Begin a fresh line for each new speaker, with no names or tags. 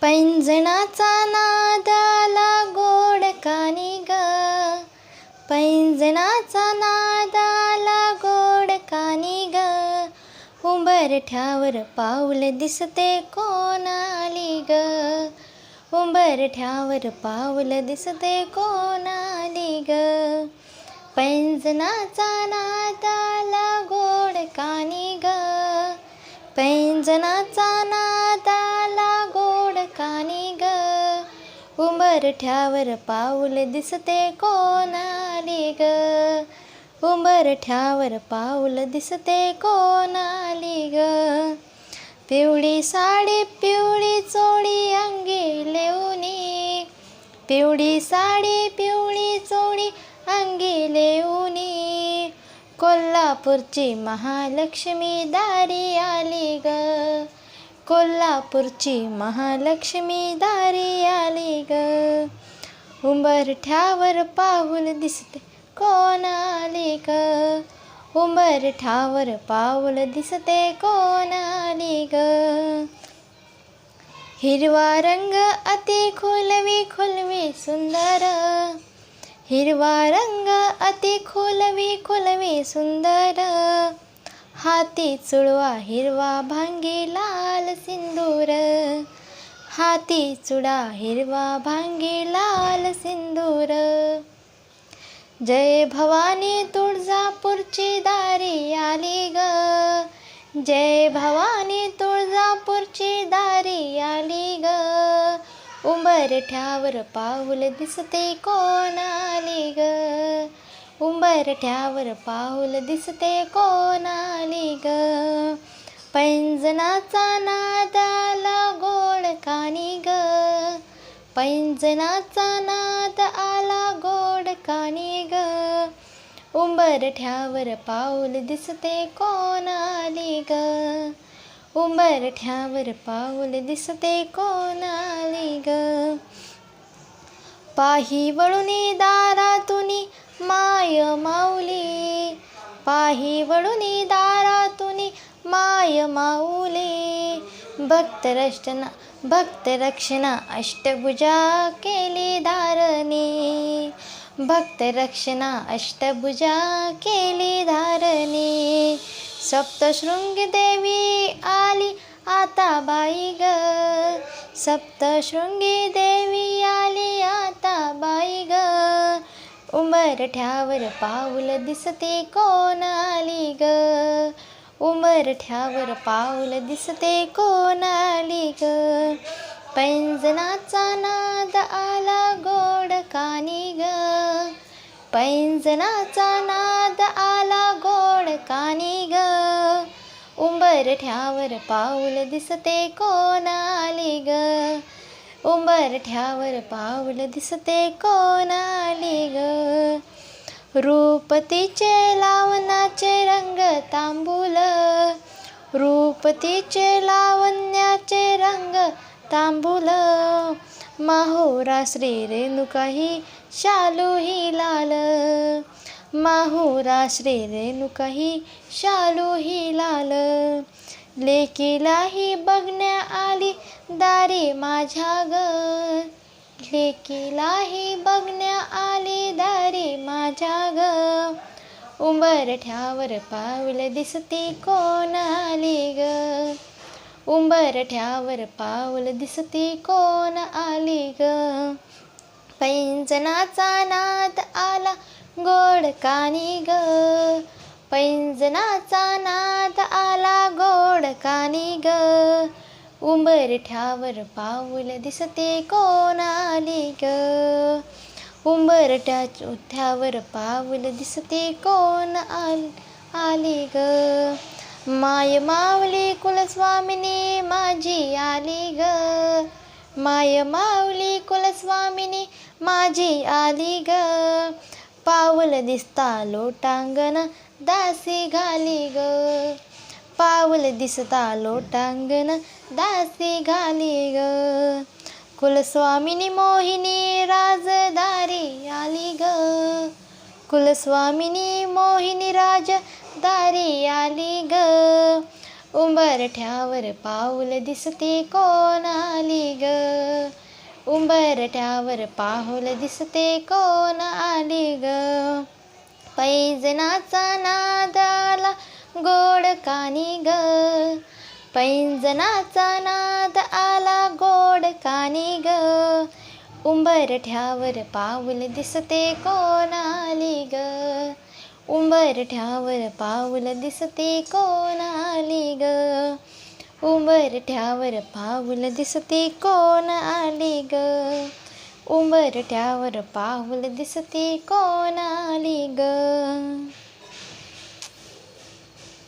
पैंजणाचा नादाला गोड कानी ग. पैंजणाचा नादाला गोड कानी ग. उंबरठ्यावर पाऊल दिसते कोण आली ग. उंबरठ्यावर पाऊल दिसते कोण आली ग. पैंजणाचा नादाला गोड कानी ग. पैंजणाचा नाद उंबरठ्यावर पाऊल दिसते कोण आली ग उंबरठ्यावर पाऊल दिसते कोण आली ग? पिवळी साडी पिवळी चोळी अंगी लेऊनी. पिवळी साडी पिवळी चोळी अंगी लेऊनी. कोल्हापूरची महालक्ष्मी दारी आली ग. कोल्हापूरची महालक्ष्मी दारी आली ग. उंबरठ्यावर पाऊल दिसते कोण आली ग? उंबरठ्यावर पाऊल दिसते कोण आली ग? हिरवा रंग अति खोलवी खोलवी सुंदर. हिरवा रंग अति खोलवी खोलवी सुंदर. हाती चुळवा हिरवा भांगी लाल सिंदूर. हाती चुडा हिरवा भांगी लाल सिंदूर. जय भवानी तुळजापूरची दारी आली ग. जय भवानी तुळजापूरची दारी आली ग. उंबरठ्यावर पाऊल दिसते कोण आली ग. उंबरठ्यावर पाऊल दिसते कोण आली ग. पैंजनाचा नादाला गोड कानी ग. पैंजनाचा नाद आला गोड कानी ग. उंबरठ्यावर पाऊल दिसते कोण आली ग? उंबरठ्यावर पाऊल दिसते कोण आली ग? पाही वळून दारातुनी माय माऊली. पाही वळुनी दारातुनी माय माऊली. भक्तरक्षणा भक्तरक्षणा अष्टभुजा केली धारणी. भक्तरक्षणा अष्टभुजा केली धारणी. सप्तशृंगी देवी आली आता बाई ग. सप्तशृंगी देवी आली आता उंबरठ्यावर पाऊल दिसते कोण आली ग? उंबरठ्यावर पाऊल दिसते कोण आली ग? पैंजनाचा नाद आला गोड कानी ग. पैंजनाचा नाद आला गोड कानी ग. उंबरठ्यावर पाऊल दिसते कोण आली ग? उंबरठ्यावर पाऊल दिसते कोणाली ग? रूपतीचे लावणाचे रंग तांबूल. रूपतीचे लावण्याचे रंग तांबूल. माहुरा श्री रेणुकाही शालू ही लाल. माहुरा श्री रेणुकाही शालू ही लाल. लेकीलाही बघण्या आली दारी माझ्या ग. लेकीलाही बघण्या आली दारी माझ्या ग. उंबरठ्यावर पाऊल दिसते कोण आली ग उंबरठ्यावर पाऊल दिसते कोण आली ग. पैंजनाचा नाद आला गोड कानी ग. पैंजनाचा नाद आला गोड कानी ग. उंबरठ्यावर पाऊल दिसते कोण आली ग उंबरठ्या उठ्यावर पाऊल दिसते कोण आल आली ग. माय माऊली कुलस्वामिनी माझी आली ग. माय माऊली कुलस्वामिनी माझी आली ग. पाऊल दिसता लोटांगण दासी घाली ग. पाऊल दिसता लोटांगण दासी घाली ग. कुलस्वामिनी मोहिनी राजदारी आली ग. कुलस्वामिनी मोहिनी राजदारी आली ग. उंबरठ्यावर पाऊल दिसते कोण आली ग? उंबरठ्यावर पाहुल दिसते कोण आली ग? पैंजनाचा नाद आला गोड कानी ग पैंजनाचा नाद आला गोड कानी ग उंबरठ्यावर पाऊल दिसते कोण आली ग उंबरठ्यावर पाऊल दिसते कोण आली ग उंबरठ्यावर पाऊल दिसते कोण आली ग? उंबरठ्यावर पाऊल दिसते कोणाली ग?